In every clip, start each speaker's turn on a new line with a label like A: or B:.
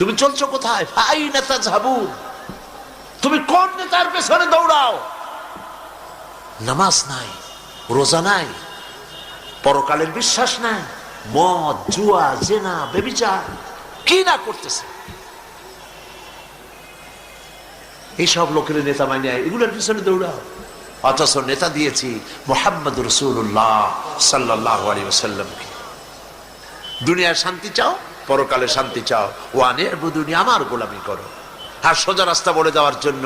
A: তুমি চলছো কোথায়? ভাই নেতা ঝাবু তুমি কোন নেতার পেছনে দৌড়াও? নামাজ নাই, রোজা নাই, পরকালের বিশ্বাস নাই, মদ, জুয়া, জেনা, বেবিচার, কি না করতেছে? এইসব লোকের নেতা মানে এগুলোর পিছনে দৌড়াও। অথচ নেতা দিয়েছি মোহাম্মদ রসুল্লাহ সাল্লাহ আলী ওসাল্লামকে দুনিয়ার শান্তি চাও? পরকালে শান্তি চাও। ও আনে দুনিয়া আমার গোলামি করো। আর সোজা রাস্তা বলে দেওয়ার জন্য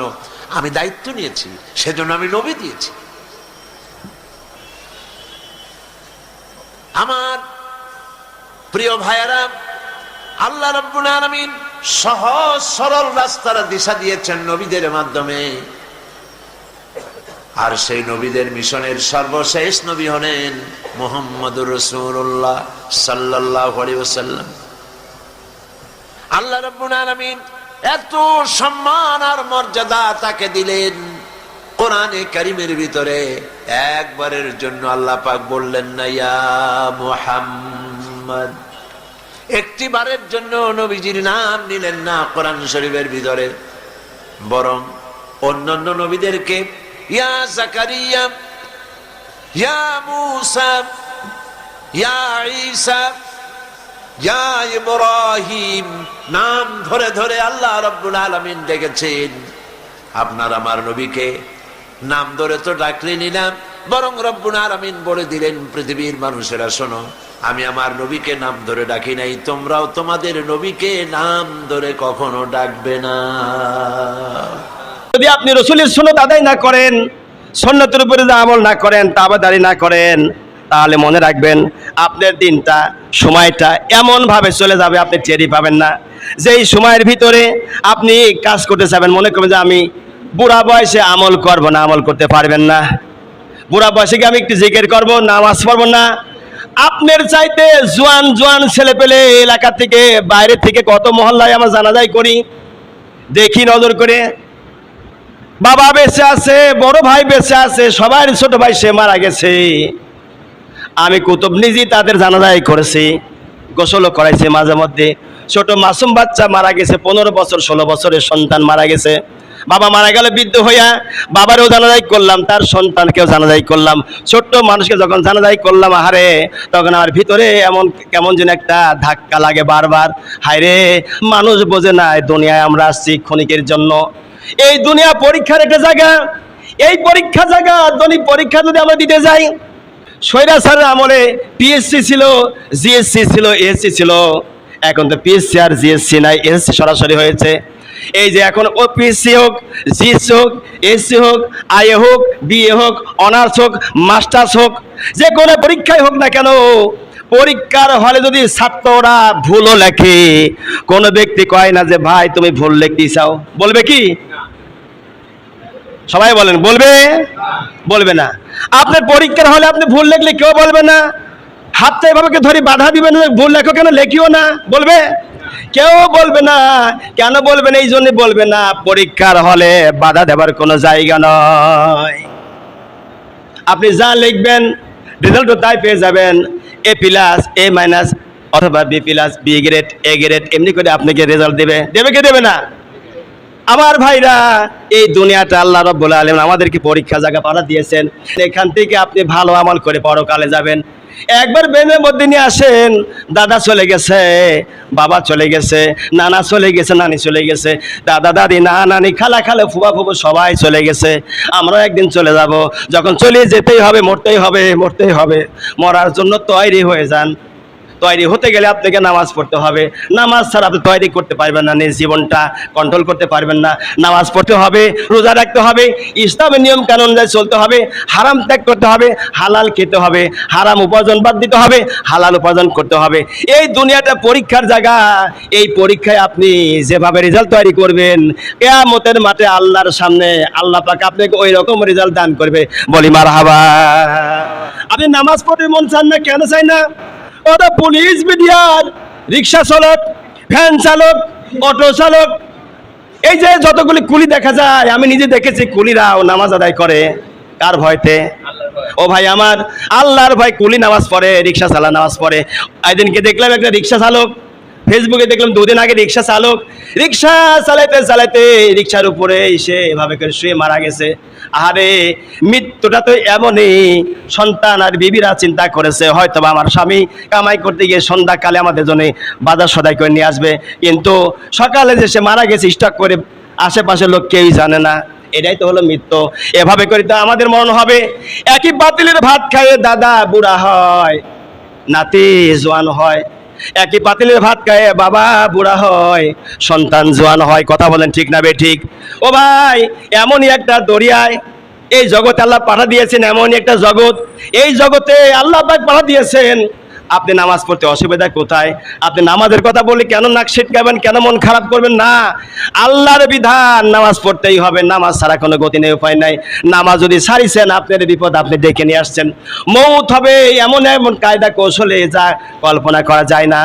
A: আমি দায়িত্ব নিয়েছি, সেজন্য আমি নবী দিয়েছি। আমার প্রিয় ভাইয়েরা, আল্লাহ রব্বুল আলামিন সহজ সরল রাস্তার দিশা দিয়েছেন নবীদের মাধ্যমে। আর সেই নবীদের মিশনের সর্বশেষ নবী হলেন মোহাম্মদুর রসুল্লাহ সাল্লাহ ওসাল্লাম আল্লাহ রব্বুল আলামিন এত সম্মান আর মর্যাদা তাকে দিলেন কোরআনে কারিমের ভিতরে। একবারের জন্য আল্লাহ পাক বললেন না, ইয়া মুহাম্মদ। একটি বারের জন্য নবীজির নাম নিলেন না কোরআন শরীফের ভিতরে। বরং অন্যান্য নবীদেরকে, ইয়া জাকারিয়া। ইয়া মুসা। ইয়া ঈসা। ইব্রাহিম, নাম ধরে ধরে আল্লাহ রব্বুল আলামিন ডেকেছেন। আপনার আমার নবীকে নাম ধরে তো ডাকলে নিলাম, বরং রব্বুল আলামিন বলে দিলেন, পৃথিবীর মানুষেরা, শোনো, আমি আমার নবীকে নাম ধরে ডাকি নাই, তোমরাও তোমাদের নবীকে নাম ধরে কখনো ডাকবে না।
B: যদি আপনি রসুলের সুন্নত আদায় না করেন সন্ন্যতের উপরে আমল না করেন তাবাদারি না করেন। তাহলে মনে রাখবেন, আপনার দিনটা, সময়টা এমনভাবে চলে যাবে, আপনি টেরি পাবেন না। যেই সময়ের ভিতরে আপনি কাজ করতে চাবেন মনে করবেন যে আমি বুড়া বয়সে আমল করব না, আমল করতে পারবেন না। বুড়া বয়সে কি আমি একটু জিজ্ঞের করব, নামাজ পড়ব না? আপনার চাইতে জোয়ান জোয়ান ছেলে পেলে এলাকা থেকে, বাইরে থেকে কত মহল্লায় আমরা জানাজাই করি? দেখি নজর করে। বাবা বেঁচে আছে, বড় ভাই বেঁচে আছে সবার ছোট ভাই সে মারা গেছে। আমি কুতুব নিজে তাদের জানাজাই করেছি, গোসলও করাইছি মাঝে মধ্যে। ছোট মাসুম বাচ্চা মারা গেছে, পনেরো বছর, ষোলো বছরের সন্তান মারা গেছে। বাবা মারা গেলে বৃদ্ধ হইয়া বাবারও জানাজাই করলাম, তার সন্তানকেও জানাজাই করলাম। ছোট্ট মানুষকে যখন জানাজাই করলাম, আহারে, তখন আমার ভিতরে এমন, কেমন যেন একটা ধাক্কা লাগে বারবার। হায়রে, মানুষ বোঝে না দুনিয়ায় আমরা আসছি ক্ষণিকের জন্য। এই দুনিয়া পরীক্ষার একটা জায়গা, এই পরীক্ষা জায়গা, ধনী পরীক্ষা যদি আমরা দিতে যাই সৈরা আমলে পিএসসি ছিল জিএসসি ছিল এসসি ছিল। এখন তো পিএসসি আর জিএসসি নাই এসসি সরাসরি হয়েছে। এই যে এখন ও পিএসসি হোক জিএসসি হোক এসসি হোক আইএ হোক বিএ হোক, অনার্স হোক, মাস্টার্স হোক, যে কোনো পরীক্ষায় হোক না কেন, পরীক্ষার হলে যদি ছাত্ররা ভুলও লেখে, কোনো ব্যক্তি কয় না যে, ভাই, তুমি ভুল লিখতে চাও। বলবে কি? সবাই বলেন, বলবে? বলবে না। আপনার পরীক্ষার হলে আপনি ভুল লিখলে কেউ বলবে না। হাতটা এভাবে ধরে বাধা দিবেন ভুল লেখো কেন? লেখিও না। বলবে? কেউ বলবে না। কেন বলবে না? এই জন্য বলবে না, পরীক্ষার হলে বাধা দেবার কোনো জায়গা নয়। আপনি যা লিখবেন রেজাল্টও তাই পেয়ে যাবেন। এ প্লাস এ মাইনাস অথবা B plus B grade A grade এমনি করে আপনাকে রেজাল্ট দেবে। দেবে কি দেবে না? আমার ভাইরা, এই দুনিয়াটা আল্লাহ রব্বুল আলম আমাদেরকে পরীক্ষা জায়গা পাড়া দিয়েছেন। এখান থেকে আপনি ভালো আমল করে পরকালে যাবেন। একবার বেনের মধ্যে নিয়ে আসেন, দাদা চলে গেছে, বাবা চলে গেছে, নানা চলে গেছে, নানি চলে গেছে, দাদা, দাদি, না, নানি, খালা, খালে ফুবা ফুবু সবাই চলে গেছে। আমরাও একদিন চলে যাব। যখন চলে যেতেই হবে, মরতেই হবে মরতেই হবে। মরার জন্য তৈরি হয়ে যান। তৈরি হতে গেলে আপনাকে নামাজ পড়তে হবে। নামাজ ছাড়া আপনি তৈরি করতে পারবেন না, নিজ জীবনটা কন্ট্রোল করতে পারবেন না। নামাজ পড়তে হবে, রোজা রাখতে হবে, ইসলামের নিয়ম কানুন অনুযায়ী চলতে হবে, হারাম ত্যাগ করতে হবে, হালাল খেতে হবে, হারাম উপার্জন বাদ দিতে হবে, হালাল উপার্জন করতে হবে। এই দুনিয়াটা পরীক্ষার জায়গা। এই পরীক্ষায় আপনি যেভাবে রেজাল্ট তৈরি করবেন, কেয়ামতের মাঠে আল্লাহর সামনে আল্লাহ পাক আপনাকে ওই রকম রেজাল্ট দান করবে। বলি মার হাবা আপনি নামাজ পড়তে মন চান না, কেন চাই না? ওটা পুলিশ মিডিয়ার রিক্সা চালক, ভ্যান চালক, অটো চালক। এই যে যতগুলি কুলি দেখা যায়, আমি নিজে দেখেছি, কুলিরাও নামাজ আদায় করে। কার ভয়তে? ও ভাই আমার আল্লাহর ভাই কুলি নামাজ পড়ে, রিক্সা চালা নামাজ পড়ে। একদিনকে দেখলাম একটা রিক্সা চালক ফেসবুকে দেখলাম দুদিন আগে রিক্সা চালক, রিক্সা চালাইতে চালাইতে রিক্সার উপরে এসে এভাবে করে শুয়ে মারা গেছে। আরে মৃত্যুটা তো এমনই, সন্তান আর বিবিরা চিন্তা করেছে হয়তো আমার স্বামী কামাই করতে গিয়ে সন্ধ্যাকালে আমাদের জন্য বাজার সদাই করে নিয়ে আসবে। কিন্তু সকালে যে সে মারা গেছে, স্টক করে আশেপাশের লোক কেউই জানে না। এটাই তো হলো মৃত্যু। এভাবে করে তো আমাদের মরণ হবে। একই বাতিলের ভাত খাইয়ে দাদা বুড়া হয়, নাতি জোয়ান হয়। একই পাতিলের ভাত খায়, বাবা বুড়া হয়, সন্তান জোয়ান হয়, কথা বলেন ঠিক না বে ঠিক? ও ভাই, এমনই একটা দরিয়ায় এই জগতে আল্লাহ পাঠা দিয়েছেন, এমনই একটা জগৎ। এই জগতে আল্লাহ পাঠা দিয়েছেন। আপনি নামাজ পড়তে অসুবিধা কোথায়? আপনি নামাজের কথা বলে কেন নাক ছিটকাবেন? কেন মন খারাপ করবেন? না। আল্লাহর বিধান নামাজ পড়তেই হবে। নামাজ ছাড়া কোনো গতি নেই, উপায় নাই। নামাজ যদি সারিছেন, আপনার বিপদ আপনি ডেকে নিয়ে আসছেন। মৌত হবে এমন এমন কায়দা কৌশলে যা কল্পনা করা যায় না।